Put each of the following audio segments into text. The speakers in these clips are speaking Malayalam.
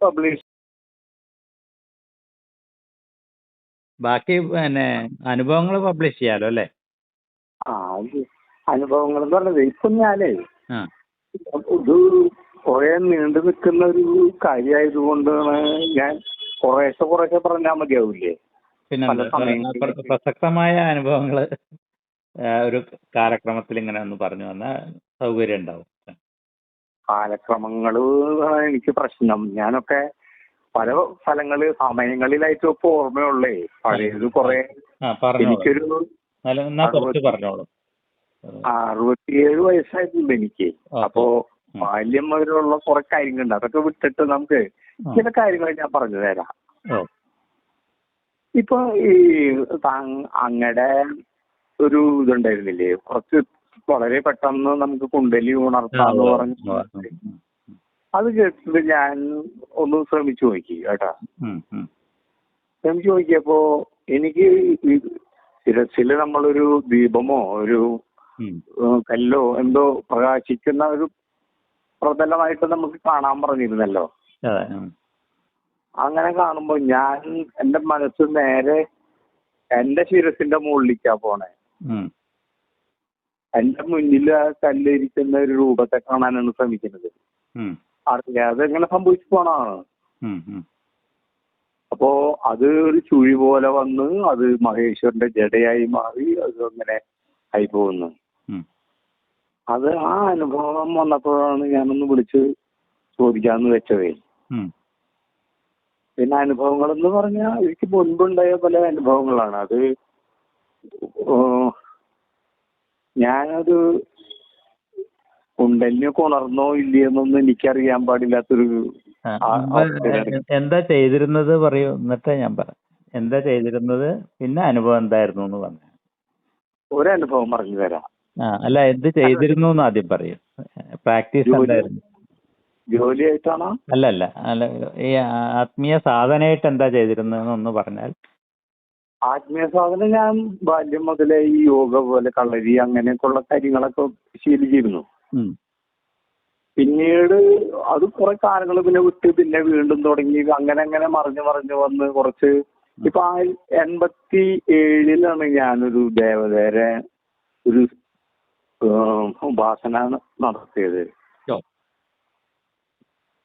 പബ്ലിഷ് ബാക്കി പിന്നെ അനുഭവങ്ങൾ പബ്ലിഷ് ചെയ്യാലോ അല്ലേ? ആ അനുഭവങ്ങൾ എന്ന് പറഞ്ഞത് ഇപ്പൊ ഞാനേ ഇത് കുറെ നീണ്ടു നിൽക്കുന്ന ഒരു കാര്യമായതുകൊണ്ടാണ് ഞാൻ കുറേശ്ശെ കുറേശ്ശെ പറഞ്ഞാൽ മതിയാവില്ലേ? പിന്നെ പ്രസക്തമായ അനുഭവങ്ങൾ ഒരു കാലക്രമത്തിൽ ഇങ്ങനെ ഒന്ന് പറഞ്ഞു വന്ന സൗകര്യം ഉണ്ടാവും. കാലക്രമങ്ങൾ എനിക്ക് പ്രശ്നം. ഞാനൊക്കെ പല സ്ഥലങ്ങൾ സമയങ്ങളിലായിട്ട് ഇപ്പൊ ഓർമ്മയുള്ളേ. പഴയത് കുറെ എനിക്കൊരു അറുപത്തിയേഴ് വയസ്സായിട്ടുണ്ട് എനിക്ക്. അപ്പോ. ബാല്യം മുതലുള്ള കുറെ കാര്യങ്ങളുണ്ട്. അതൊക്കെ വിട്ടിട്ട് നമുക്ക്. ചില കാര്യങ്ങൾ ഞാൻ പറഞ്ഞു തരാം. ഇപ്പൊ ഈ അങ്ങടെ ഒരു ഇതുണ്ടായിരുന്നില്ലേ? കുറച്ച് വളരെ പെട്ടെന്ന് നമുക്ക് കുണ്ടലി ഉണർത്താന്ന് പറഞ്ഞു അത് കേട്ടിട്ട് ഞാൻ ഒന്ന് ശ്രമിച്ചു നോക്കി കേട്ടാ. ശ്രമിച്ചു നോക്കിയപ്പോ എനിക്ക് ചില ശിരസിൽ നമ്മളൊരു ദീപമോ ഒരു കല്ലോ എന്തോ പ്രകാശിക്കുന്ന ഒരു പ്രതലമായിട്ട് നമുക്ക് കാണാൻ പറഞ്ഞിരുന്നല്ലോ അങ്ങനെ കാണുമ്പോ ഞാൻ എന്റെ മനസ്സ് നേരെ എന്റെ ശിരസിന്റെ മുകളിലേക്കാ പോണേ. എന്റെ മുന്നിൽ ആ കല്ലിരിക്കുന്ന ഒരു രൂപത്തെ കാണാനാണ് ശ്രമിക്കുന്നത്. അറിയാതെ എങ്ങനെ സംഭവിച്ചു പോണാണ് ഉം. അപ്പോ അത് ഒരു ചുഴി പോലെ വന്ന് അത് മഹേശ്വരന്റെ ജടയായി മാറി അത് അങ്ങനെ ആയി പോകുന്നു. അത് ആ അനുഭവം വന്നപ്പോഴാണ് ഞാനൊന്ന് വിളിച്ച് ചോദിക്കാന്ന് വെച്ചതേ. പിന്നെ അനുഭവങ്ങൾ എന്ന് പറഞ്ഞാൽ എനിക്ക് മുൻപുണ്ടായ പല അനുഭവങ്ങളാണ് അത് ഓ, ഞാനത് കുണ്ടലിനൊക്കെ ഉണർന്നോ ഇല്ലയെന്നൊന്നും എനിക്കറിയാൻ പാടില്ലാത്തൊരു. എന്താ ചെയ്തിരുന്നത് പറയൂ. എന്നിട്ട് ഞാൻ പറയാം എന്താ ചെയ്തിരുന്നത്? പിന്നെ അനുഭവം എന്തായിരുന്നു എന്ന് പറഞ്ഞു അനുഭവം പറഞ്ഞു തരാം. ആ അല്ല എന്ത് ചെയ്തിരുന്നു എന്ന് ആദ്യം പറയൂ. പ്രാക്ടീസ് എന്തായിരുന്നു? ജോലിയായിട്ടാണോ? അല്ല അല്ല. അല്ല ഈ ആത്മീയ സാധനയായിട്ട് എന്താ ചെയ്തിരുന്നതെന്ന് ഒന്ന് പറഞ്ഞാൽ ആത്മീയ സാധനം ഞാൻ ബാല്യം മുതലേ ഈ യോഗ പോലെ കളരി അങ്ങനെയൊക്കെയുള്ള കാര്യങ്ങളൊക്കെ ശീലിച്ചിരുന്നു. പിന്നീട് അത് കുറെ കാലങ്ങൾ പിന്നെ വിട്ട് പിന്നെ വീണ്ടും തുടങ്ങി. അങ്ങനെ അങ്ങനെ മറിഞ്ഞു മറിഞ്ഞു വന്ന് കുറച്ച് ഇപ്പൊ ആ എൺപത്തി ഏഴിലാണ് ഞാനൊരു ദേവതേരെ ഒരു ഉപാസന നടത്തിയത്.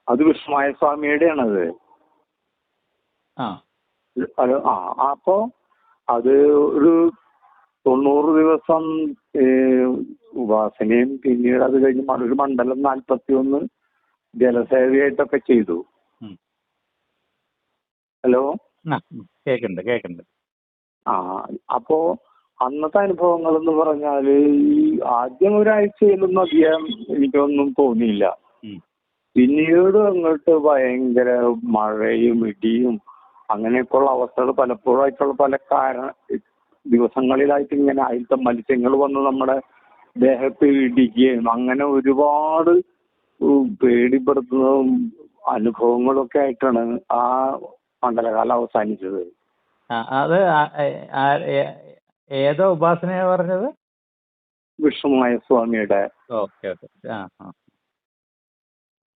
അത് വിഷ്ണുമായ സ്വാമിയുടെയാണത് ആ അപ്പോ അത് ഒരു തൊണ്ണൂറ് ദിവസം ഏഹ്, ഉപാസനയും പിന്നീട് അത് കഴിഞ്ഞ് ഒരു മണ്ഡലം നാൽപ്പത്തിയൊന്ന് ജലസേവയായിട്ടൊക്കെ ചെയ്തു ഹലോ. കേക്കുന്നുണ്ട് കേക്കുന്നുണ്ട് ആ അപ്പോ അന്നത്തെ അനുഭവങ്ങൾ എന്ന് പറഞ്ഞാൽ ഈ ആദ്യം ഒരാഴ്ചയിലൊന്നും അധികം എനിക്കൊന്നും തോന്നിയില്ല. പിന്നീട് അങ്ങോട്ട് ഭയങ്കര മഴയും ഇടിയും അങ്ങനെയൊക്കെയുള്ള അവസ്ഥകൾ പലപ്പോഴായിട്ടുള്ള പല കാരണ ദിവസങ്ങളിലായിട്ട് ഇങ്ങനെ അതിലത്തെ മത്സ്യങ്ങൾ വന്ന് നമ്മുടെ ദേഹത്ത് ഇടിക്കുകയും അങ്ങനെ ഒരുപാട് പേടിപ്പെടുത്തുന്ന പേടിപ്പെടുത്തുന്നതും അനുഭവങ്ങളൊക്കെ ആയിട്ടാണ് ആ മണ്ഡലകാലം അവസാനിച്ചത്. അത് ഏതോ ഉപാസനയാ പറഞ്ഞത്? വിഷ്ണുമായ സ്വാമിയുടെ ഓക്കെ ഓക്കെ. ആ ആ.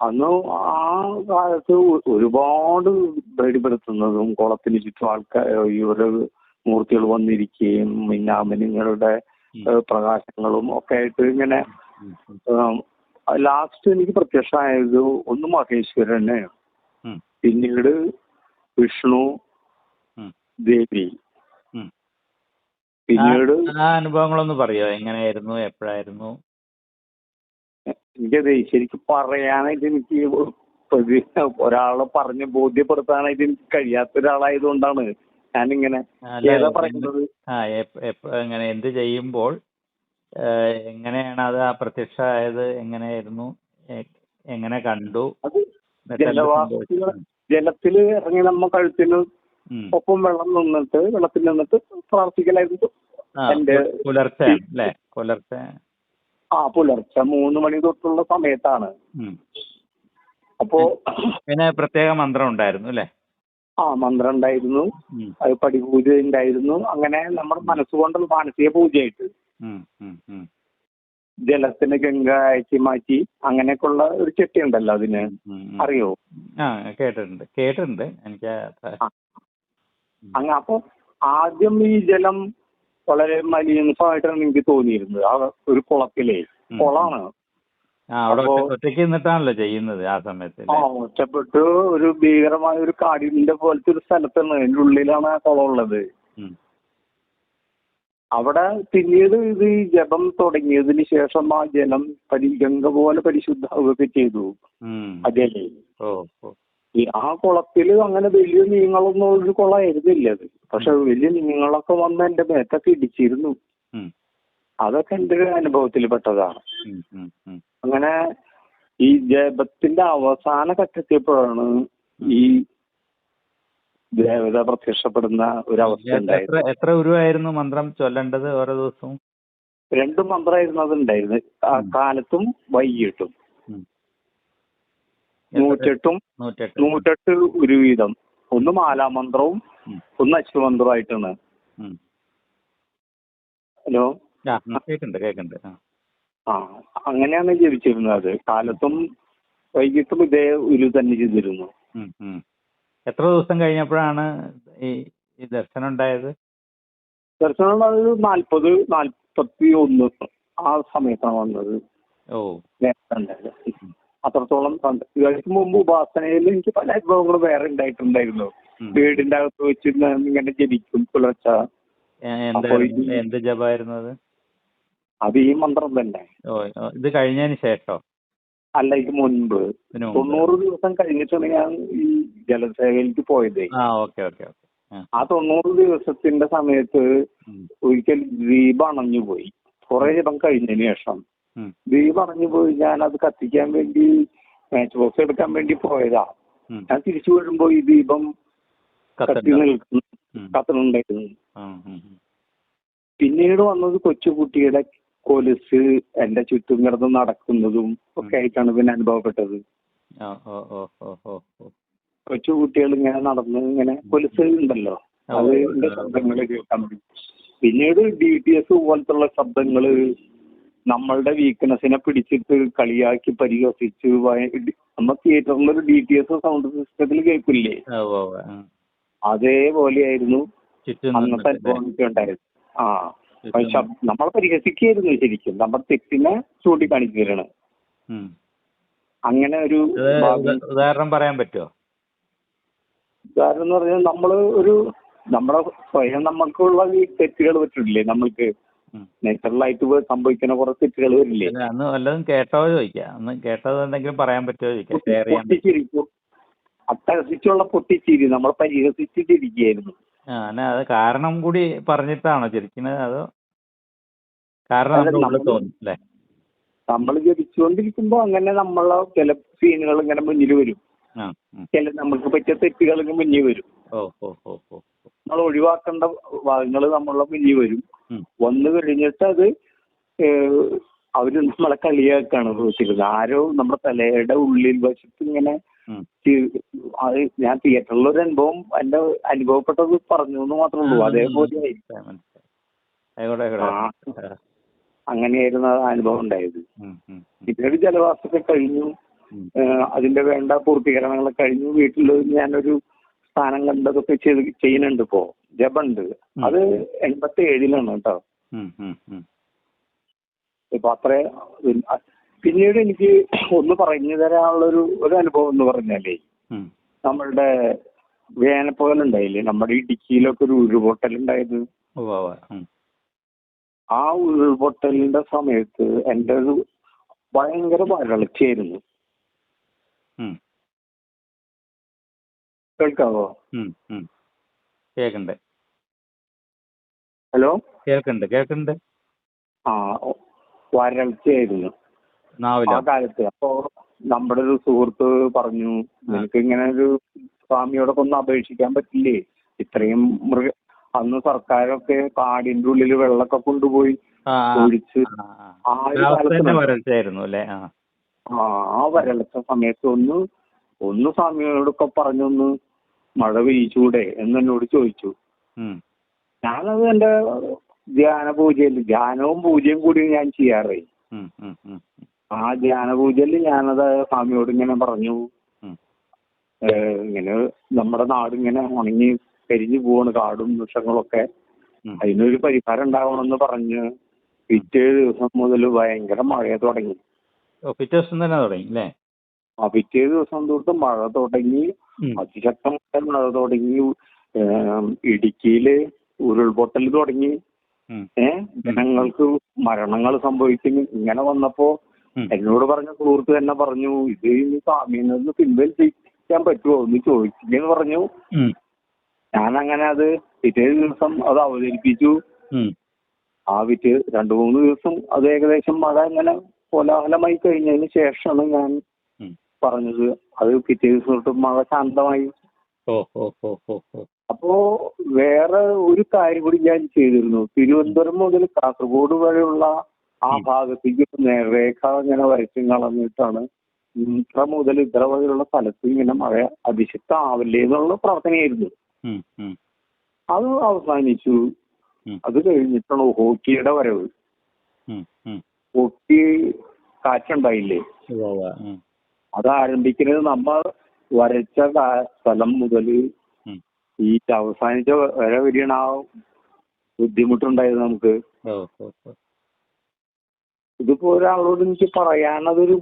അന്ന് ആ കാലത്ത് ഒരുപാട് പേടിപ്പെടുത്തുന്നതും കുളത്തിന് ചുറ്റും ആൾക്കാർ ഈ ഒരു മൂർത്തികൾ വന്നിരിക്കുകയും മിന്നാമിനുങ്ങളുടെ. പ്രകാശങ്ങളും ഒക്കെ ആയിട്ട് ഇങ്ങനെ. ലാസ്റ്റ് എനിക്ക് പ്രത്യക്ഷമായത് ഒന്ന് മഹേശ്വരന്. തന്നെയാണ് പിന്നീട് വിഷ്ണു ദേവി. പിന്നീട് അനുഭവങ്ങളൊന്ന് പറയോ? എങ്ങനെയായിരുന്നു? എപ്പോഴായിരുന്നു? എനിക്കത് ശരിക്കും പറയാനായിട്ട് എനിക്ക് പ്രതി- ഒരാളെ പറഞ്ഞ് ബോധ്യപ്പെടുത്താനായിട്ട് എനിക്ക് കഴിയാത്ത ഒരാളായതുകൊണ്ടാണ് ഞാനിങ്ങനെ അല്ല, ഏതാ പറയുന്നത് എങ്ങനെ എന്ത് ചെയ്യുമ്പോൾ എങ്ങനെയാണ് അത് അപ്രത്യക്ഷ പ്രത്യക്ഷമായത് എങ്ങനെയായിരുന്നു എങ്ങനെ കണ്ടു ജലവാസികൾ? ജലത്തിൽ ഇറങ്ങി നമ്മ കഴുത്തിന്. ഒപ്പം വെള്ളം നിന്നിട്ട് വെള്ളത്തിൽ നിന്നിട്ട് പ്രാർത്ഥിക്കലായിരുന്നു പുലർച്ചെ അല്ലേ പുലർച്ചെ ആ പുലർച്ചെ മൂന്ന് മണി തൊട്ടുള്ള സമയത്താണ്. അപ്പോ പിന്നെ പ്രത്യേക മന്ത്രം ഉണ്ടായിരുന്നു അല്ലേ ആ മന്ത്രം ഉണ്ടായിരുന്നു. അത് പടിപൂജ ഉണ്ടായിരുന്നു അങ്ങനെ നമ്മുടെ മനസ്സുകൊണ്ടുള്ള മാനസിക പൂജയായിട്ട്. ജലത്തിന് ഗംഗ അയച്ചു മാറ്റി അങ്ങനെയൊക്കെയുള്ള ഒരു ചെട്ടി ഉണ്ടല്ലോ അതിന്. അറിയോ ആ കേട്ടിട്ടുണ്ട് കേട്ടിട്ടുണ്ട് എനിക്ക്. അങ്ങ് അപ്പൊ ആദ്യം ഈ ജലം വളരെ മലിനമായിട്ടാണ് എനിക്ക് തോന്നിയിരുന്നത്. ആ ഒരു കുളത്തിലെ. കുളാണ്. കുളമാണ് ഒറ്റയ്ക്ക് നിന്നിട്ടാണല്ലോ ചെയ്യുന്നത് ആ സമയത്ത് ആ ഒറ്റപ്പെട്ട് ഒരു ഭീകരമായ ഒരു കാടിന്റെ പോലത്തെ ഒരു സ്ഥലത്താണ്. അതിന്റെ ഉള്ളിലാണ് ആ കുളം ഉള്ളത്. അവിടെ പിന്നീട് ഇത് ജപം തുടങ്ങിയതിന് ശേഷം ആ ജലം പരി ഗംഗ പോലെ പരിശുദ്ധാവുകയൊക്കെ ചെയ്തു. ഉം. ഈ ആ കുളത്തിൽ അങ്ങനെ വലിയ മീനുകളൊന്നും ഒരു കുളമായിരുന്നില്ല അത്. പക്ഷെ വലിയ മീനുകളൊക്കെ വന്ന് എന്റെ മേത്തൊക്കെ ഇടിച്ചിരുന്നു. അതൊക്കെ എന്റെ ഒരു അനുഭവത്തിൽ പെട്ടതാണ്. അങ്ങനെ ഈ ജപത്തിന്റെ അവസാന ഘട്ടത്തിയപ്പോഴാണ് ഈ ദേവത പ്രത്യക്ഷപ്പെടുന്ന ഒരു അവസ്ഥ എത്ര ഉണ്ടായത്. എത്ര ഉരുവായിരുന്നു മന്ത്രം ചൊല്ലേണ്ടത് ഓരോ ദിവസവും? രണ്ട് മന്ത്രമായിരുന്നു അത് ഉണ്ടായിരുന്നത് ആ കാലത്തും വൈകിട്ടും. നൂറ്റെട്ടും നൂറ്റെട്ട്. ഒരു വീതം. ഒന്ന് മാലാമന്ത്രവും. ഒന്ന് അശ്വമന്ത്രവും ആയിട്ടാണ് ഹലോ? കേൾക്കുന്നുണ്ട് കേൾക്കുന്നുണ്ട് ആ. അങ്ങനെയാണ് ജപിച്ചിരുന്നത് അത് കാലത്തും വൈകിട്ടും ഇതേ ഒരു തന്നെ ചെയ്തിരുന്നു. എത്ര ദിവസം കഴിഞ്ഞപ്പോഴാണ് ഈ ദർശനം ഉണ്ടായത്? ദർശനം ഉണ്ടായത് നാൽപ്പത് നാൽപ്പത്തി ഒന്ന് ആ സമയത്താണ് വന്നത്. ഓ. അത്രത്തോളം ഇതിന് മുമ്പ് ഉപാസനയിൽ എനിക്ക് പല അനുഭവങ്ങളും വേറെ ഉണ്ടായിട്ടുണ്ടായിരുന്നു. വീടിന്റെ അകത്ത് വെച്ച് ഇങ്ങനെ ജപിക്കും പുലർച്ച. എന്താ ജപായിരുന്നു അത്? അത് ഈ മന്ത്രം തന്നെ. ഇത് കഴിഞ്ഞതിന് ശേഷം? അല്ല ഇത് മുൻപ്. തൊണ്ണൂറ് ദിവസം കഴിഞ്ഞിട്ടാണ് ഞാൻ ഈ ജലസേവയിലേക്ക് പോയത്. ആ തൊണ്ണൂറ് ദിവസത്തിന്റെ സമയത്ത് ഒരിക്കൽ ദ്വീപ് അണഞ്ഞു പോയി കുറെ ജപം കഴിഞ്ഞതിന് ശേഷം. ഉം, പറഞ്ഞു അണഞ്ഞു പോയി. ഞാൻ അത് കത്തിക്കാൻ വേണ്ടി മാച്ച് ബോക്സ് എടുക്കാൻ വേണ്ടി പോയതാ. ഞാൻ തിരിച്ചു വരുമ്പോ ഈ ദീപം കത്തി നിൽക്കുന്നു. കത്തണുണ്ടായിരുന്നു. പിന്നീട് വന്നത് കൊച്ചുകുട്ടിയുടെ കൊലുസ് എന്റെ ചുറ്റും കിടന്ന് നടക്കുന്നതും ഒക്കെ ആയിട്ടാണ് പിന്നെ അനുഭവപ്പെട്ടത്. കൊച്ചുകുട്ടികൾ ഇങ്ങനെ നടന്ന് ഇങ്ങനെ കൊലുസ് ഉണ്ടല്ലോ. അത് ശബ്ദങ്ങൾ കേൾക്കാൻ പറ്റും. പിന്നീട് ഡി ടി എസ് പോലത്തുള്ള ശബ്ദങ്ങൾ നമ്മളുടെ വീക്ക്നെസ്സിനെ പിടിച്ചിട്ട് കളിയാക്കി പരിഹസിച്ച് നമ്മ തിയേറ്ററിൽ ഒരു ഡി ടി എസ് സൗണ്ട് സിസ്റ്റത്തിൽ കേൾക്കില്ലേ. അതേപോലെയായിരുന്നു അന്നത്തെ അനുഭവം ഉണ്ടായത്. ആ. പക്ഷെ നമ്മളെ പരിഹസിക്കായിരുന്നു ശരിക്കും. നമ്മുടെ തെറ്റിനെ ചൂണ്ടിക്കാണിക്കുകയാണ്. അങ്ങനെ ഒരു ഉദാഹരണം പറയാൻ പറ്റുമോ ഉദാഹരണം എന്ന് പറഞ്ഞാൽ നമ്മൾ ഒരു നമ്മളെ സ്വയം നമുക്കുള്ള ഈ തെറ്റുകൾ പറ്റില്ലേ നമ്മൾക്ക്. നാച്ചുറലായിട്ട് സംഭവിക്കുന്ന കുറെ തെറ്റുകൾ വരില്ലേ? അന്ന് വല്ലതും കേട്ടോ ചോദിക്കാം. അന്ന് കേട്ടത് എന്തെങ്കിലും പറയാൻ പറ്റുമോ ചോദിക്കാം. അട്ടഹസിച്ചുള്ള പൊട്ടിച്ചിരി നമ്മൾ പരിഹസിച്ചിട്ടിരിക്കുകയായിരുന്നു. അത് കാരണം കൂടി പറഞ്ഞിട്ടാണോ ചിരിക്കുന്നത്? അതോ കാരണം നമ്മൾ ജപിച്ചുകൊണ്ടിരിക്കുമ്പോ അങ്ങനെ നമ്മളെ ചില സീനുകൾ ഇങ്ങനെ മുന്നിൽ വരും. ചില നമുക്ക് പറ്റിയ തെറ്റുകൾ മുന്നിൽ വരും. നമ്മൾ ഒഴിവാക്കേണ്ട ഭാഗങ്ങൾ നമ്മളെ മുന്നിൽ വരും. വന്നു കഴിഞ്ഞിട്ട് അത് അവർ നമ്മളെ കളിയാക്കാണ് ചോദിച്ചിരുന്നത് ആരോ നമ്മുടെ തലയുടെ ഉള്ളിൽ വശത്ത് ഇങ്ങനെ അത് ഞാൻ തിയേറ്ററിൽ ഒരു അനുഭവം എന്റെ അനുഭവപ്പെട്ടത് പറഞ്ഞു എന്ന് മാത്രമേ ഉള്ളൂ. അതേപോലെ. അങ്ങനെയായിരുന്നു അനുഭവം ഉണ്ടായത്. പിന്നീട് ജലവാസമൊക്കെ കഴിഞ്ഞു. അതിന്റെ വേണ്ട പൂർത്തീകരണങ്ങളൊക്കെ കഴിഞ്ഞു വീട്ടിൽ ഞാനൊരു സ്ഥാനം കണ്ടതൊക്കെ ചെയ്ത് ചെയ്യുന്നുണ്ട് ഇപ്പോ ജപുണ്ട്. അത് എൺപത്തി ഏഴിലാണ് കേട്ടോ. ഇപ്പൊ അത്ര പിന്നീട് എനിക്ക് ഒന്ന് പറഞ്ഞു തരാനുള്ള ഒരു ഒരു അനുഭവം എന്ന് പറഞ്ഞാലേ. നമ്മളുടെ വേനൽപ്പകലുണ്ടായില്ലേ നമ്മുടെ ഇടുക്കിയിലൊക്കെ ഒരു ഉരുപൊട്ടൽ ഉണ്ടായത് ഉവ്വ് ഉവ്വ്. ഉം. ആ ഉരുൾപൊട്ടലിന്റെ സമയത്ത് എന്റെ ഒരു ഭയങ്കര വരൾച്ചയായിരുന്നു. കേൾക്കാവോ? കേൾക്കണ്ടേ. കേൾക്കുന്നുണ്ട് ഹലോ? കേൾക്കുന്നുണ്ട് കേൾക്കുന്നുണ്ട് ആ വരൾച്ചയായിരുന്നു. ആ കാലത്ത്. അപ്പോ നമ്മുടെ ഒരു സുഹൃത്ത് പറഞ്ഞു നിനക്ക് ഇങ്ങനെ ഒരു സ്വാമിയോടൊക്കെ ഒന്ന് അപേക്ഷിക്കാൻ പറ്റില്ലേ? ഇത്രയും മൃഗ അന്ന് സർക്കാരൊക്കെ കാടിന്റെ ഉള്ളിൽ വെള്ളമൊക്കെ കൊണ്ടുപോയി ഒഴിച്ച് ആ, ഒരു കാലത്ത് വരൾച്ചയായിരുന്നു അല്ലേ? ആ വരൾച്ച സമയത്ത് ഒന്ന് ഒന്ന് സ്വാമിയോടൊക്കെ പറഞ്ഞൊന്ന് മഴ പെയ്ച്ചൂടെ എന്ന് എന്നോട് ചോദിച്ചു. ഞാനത് എന്റെ ധ്യാന പൂജയിൽ ധ്യാനവും പൂജയും കൂടി ഞാൻ ചെയ്യാറേ. ആ ധ്യാന പൂജയിൽ ഞാനത് സ്വാമിയോട് ഇങ്ങനെ പറഞ്ഞു ഇങ്ങനെ നമ്മുടെ നാട് ഇങ്ങനെ ഉണങ്ങി കരിഞ്ഞു പോവാണ് കാടും വൃക്ഷങ്ങളൊക്കെ. അതിനൊരു പരിഹാരം ഉണ്ടാവണമെന്ന് പറഞ്ഞ് പിറ്റേ ദിവസം മുതൽ ഭയങ്കര മഴ തുടങ്ങി പിറ്റേ ദിവസം തന്നെ തുടങ്ങി അല്ലേ? ആ പിറ്റേ ദിവസം തൊട്ട് മഴ തുടങ്ങി. അതിശക്തമായ മഴ തുടങ്ങി ഇടുക്കിയിൽ ഉരുൾപൊട്ടൽ തുടങ്ങി. ഏഹ് ജനങ്ങൾക്ക് മരണങ്ങൾ സംഭവിക്കുന്നു. ഇങ്ങനെ വന്നപ്പോ. എന്നോട് പറഞ്ഞ സുഹൃത്ത് തന്നെ പറഞ്ഞു ഇത് ഇനി സ്വാമിയിൽ നിന്ന് പിൻവലിക്കാൻ പറ്റുമോ എന്ന് ചോദിച്ചില്ലെന്ന് പറഞ്ഞു. ഞാൻ അങ്ങനെ അത് പിറ്റേ ദിവസം അത് അവതരിപ്പിച്ചു. ആ വിറ്റ് രണ്ടു മൂന്ന് ദിവസം അത് ഏകദേശം മഴ ഇങ്ങനെ കോലാഹലമായി കഴിഞ്ഞതിന് ശേഷമാണ് ഞാൻ. പറഞ്ഞത് അത് പിറ്റേ ദിവസം തൊട്ട് മഴ ശാന്തമായി അപ്പോ വേറെ ഒരു കാര്യം കൂടി ഞാൻ ചെയ്തിരുന്നു തിരുവനന്തപുരം മുതൽ കാസർഗോഡ് വരെയുള്ള ആ. ഭാഗത്തേക്ക് നേർരേഖ ഇങ്ങനെ വരച്ചു കളഞ്ഞിട്ടാണ് ഇത്ര മുതൽ ഇത്ര വരെയുള്ള സ്ഥലത്ത് ഇങ്ങനെ മഴ അതിശക്താവില്ലേ എന്നുള്ള പ്രാർത്ഥനയായിരുന്നു. അത് അവസാനിച്ചു. അത് കഴിഞ്ഞിട്ടാണ് ഹോക്കിയുടെ വരവ് ഹോക്കി കാറ്റുണ്ടായില്ലേ. അത് ആരംഭിക്കുന്നത് നമ്മൾ വരച്ച സ്ഥലം മുതൽ. ഈ അവസാനിച്ച വരെ വരികയാണ് ആ ബുദ്ധിമുട്ടുണ്ടായത് നമുക്ക്. ഇതിപ്പോ ഒരാളോട് എനിക്ക് പറയാനതൊരു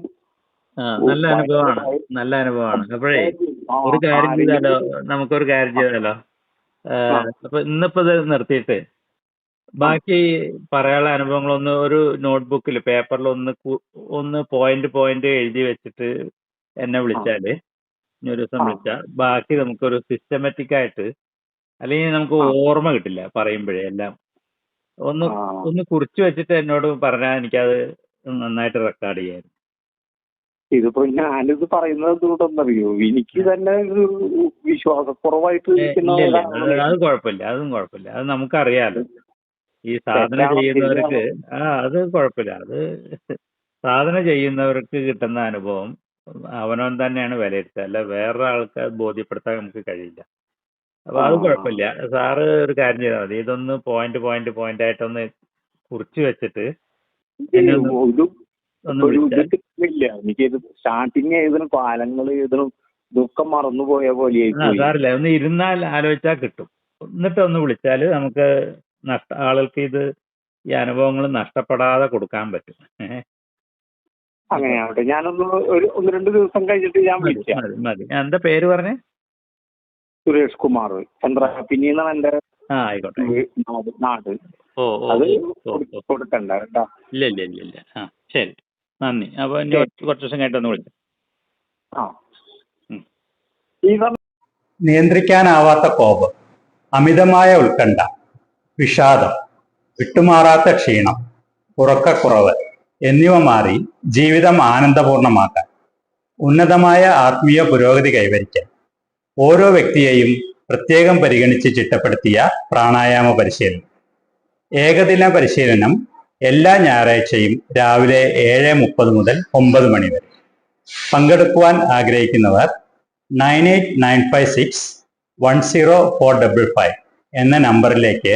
നല്ല അനുഭവമാണ്. നല്ല അനുഭവമാണ്. അപ്പോഴേ ഒരു കാര്യം ചെയ്താലോ? നമുക്കൊരു കാര്യം ചെയ്താലോ. അപ്പൊ ഇന്നിപ്പോ ഇത് നിർത്തിയിട്ട് ബാക്കി പറയാനുള്ള അനുഭവങ്ങളൊന്ന് ഒരു നോട്ട്ബുക്കിൽ പേപ്പറിൽ ഒന്ന് ഒന്ന് പോയിന്റ് പോയിന്റ് എഴുതി വെച്ചിട്ട് എന്നെ വിളിച്ചാൽ ഇനി ഒരു ദിവസം. വിളിച്ചാൽ ബാക്കി നമുക്കൊരു സിസ്റ്റമാറ്റിക് ആയിട്ട് അല്ലെങ്കിൽ നമുക്ക് ഓർമ്മ കിട്ടില്ല പറയുമ്പോഴേ എല്ലാം. ഒന്ന് ഒന്ന് കുറിച്ചു വെച്ചിട്ട് എന്നോട് പറഞ്ഞാൽ എനിക്കത് നന്നായിട്ട് റെക്കോർഡ് ചെയ്യായിരുന്നു. ഇതിപ്പോ ഞാനിത് പറയുന്നത് എന്തുകൊണ്ടെന്നറിയോ? എനിക്ക് തന്നെ ഒരു വിശ്വാസക്കുറവായിട്ട് അത് കുഴപ്പമില്ല. അതും കുഴപ്പമില്ല. അത് നമുക്കറിയാലോ. ഈ സാധന ചെയ്യുന്നവർക്ക് ആ അത് കുഴപ്പമില്ല. അത് സാധന ചെയ്യുന്നവർക്ക് കിട്ടുന്ന അനുഭവം അവനവൻ തന്നെയാണ് വിലയിരുത്തുക. അല്ല വേറെ ആൾക്കാർ ബോധ്യപ്പെടുത്താൻ നമുക്ക് കഴിയില്ല. അപ്പൊ അത് കുഴപ്പമില്ല. സാറ് ഒരു കാര്യം ചെയ്താൽ മതി. ഇതൊന്ന് പോയിന്റ് പോയിന്റ് പോയിന്റ് ആയിട്ടൊന്ന് കുറിച്ച് വെച്ചിട്ട് എനിക്കിത് സ്റ്റാർട്ടിങ് എഴുതണം കാലങ്ങൾ എഴുതണം ഇതൊക്കെ മറന്നുപോയ പോലെ സാറില്ല? ഒന്ന് ഇരുന്നാൽ ആലോചിച്ചാൽ കിട്ടും. എന്നിട്ട് ഒന്ന് വിളിച്ചാൽ നമുക്ക് നഷ്ട ആളുകൾക്ക് ഇത് ഈ അനുഭവങ്ങൾ നഷ്ടപ്പെടാതെ കൊടുക്കാൻ പറ്റും. ഏഹ് അങ്ങനെയാവട്ടെ ഞാനൊന്ന് ഒരു ഒന്ന് രണ്ട് ദിവസം കഴിഞ്ഞിട്ട് ഞാൻ വിളിക്കാം. മതി എന്താ പേര് പറഞ്ഞേ? സുരേഷ് കുമാർ. ചന്ദ്രപിന്നി എന്നാണ് എന്റെ ആ ആയിക്കോട്ടെ നാട് ഓ ഓ അത് കൊടുക്കണ്ട കേട്ടോ. ഇല്ല ഇല്ല ഇല്ല ഇല്ല. ആ ശരി. നന്ദി. അപ്പോൾ ഇനി കുറച്ച് ദിവസം കഴിഞ്ഞിട്ട് ഒന്ന് വിളിച്ചു ആ നിയന്ത്രിക്കാനാവാത്ത കോപം അമിതമായ ഉത്കണ്ഠ വിഷാദം വിട്ടുമാറാത്ത ക്ഷീണം ഉറക്കക്കുറവ് എന്നിവ മാറി ജീവിതം ആനന്ദപൂർണമാക്കാൻ ഉന്നതമായ ആത്മീയ പുരോഗതി കൈവരിക്കാൻ ഓരോ വ്യക്തിയെയും പ്രത്യേകം പരിഗണിച്ച് ചിട്ടപ്പെടുത്തിയ പ്രാണായാമ പരിശീലനം. ഏകദിന പരിശീലനം എല്ലാ ഞായറാഴ്ചയും രാവിലെ ഏഴ് മുപ്പത് മുതൽ ഒമ്പത് മണി വരെ. പങ്കെടുക്കുവാൻ ആഗ്രഹിക്കുന്നവർ nine eight nine five six one zero four double five എന്ന നമ്പറിലേക്ക്